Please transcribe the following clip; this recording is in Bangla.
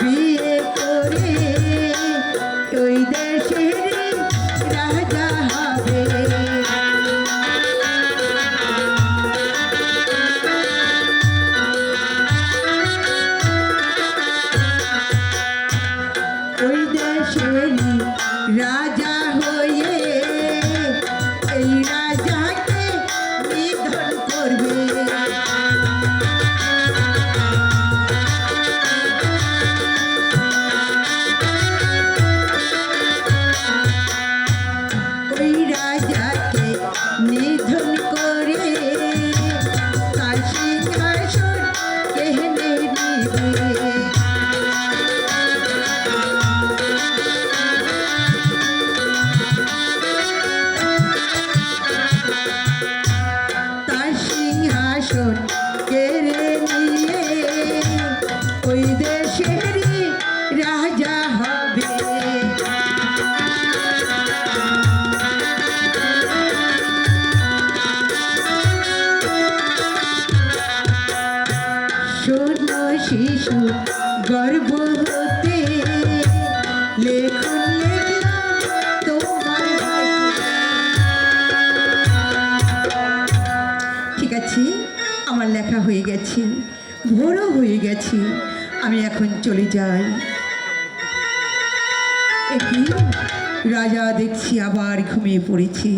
বিয়ে করে ওই দেশের রাজা হবে। ওই দেশের রাজা হয়ে এই রাজাকে নিধন করবে। সিংহাসন কেড়ে নিয়ে রাজা হবে শোনো শিশু গর্ব হতে লেখন। ঠিক আছে আমার লেখা হয়ে গেছে ভোরও হয়ে গেছে, আমি এখন চলে যাই। একই রাজা দেখছি আবার ঘুমিয়ে পড়েছি।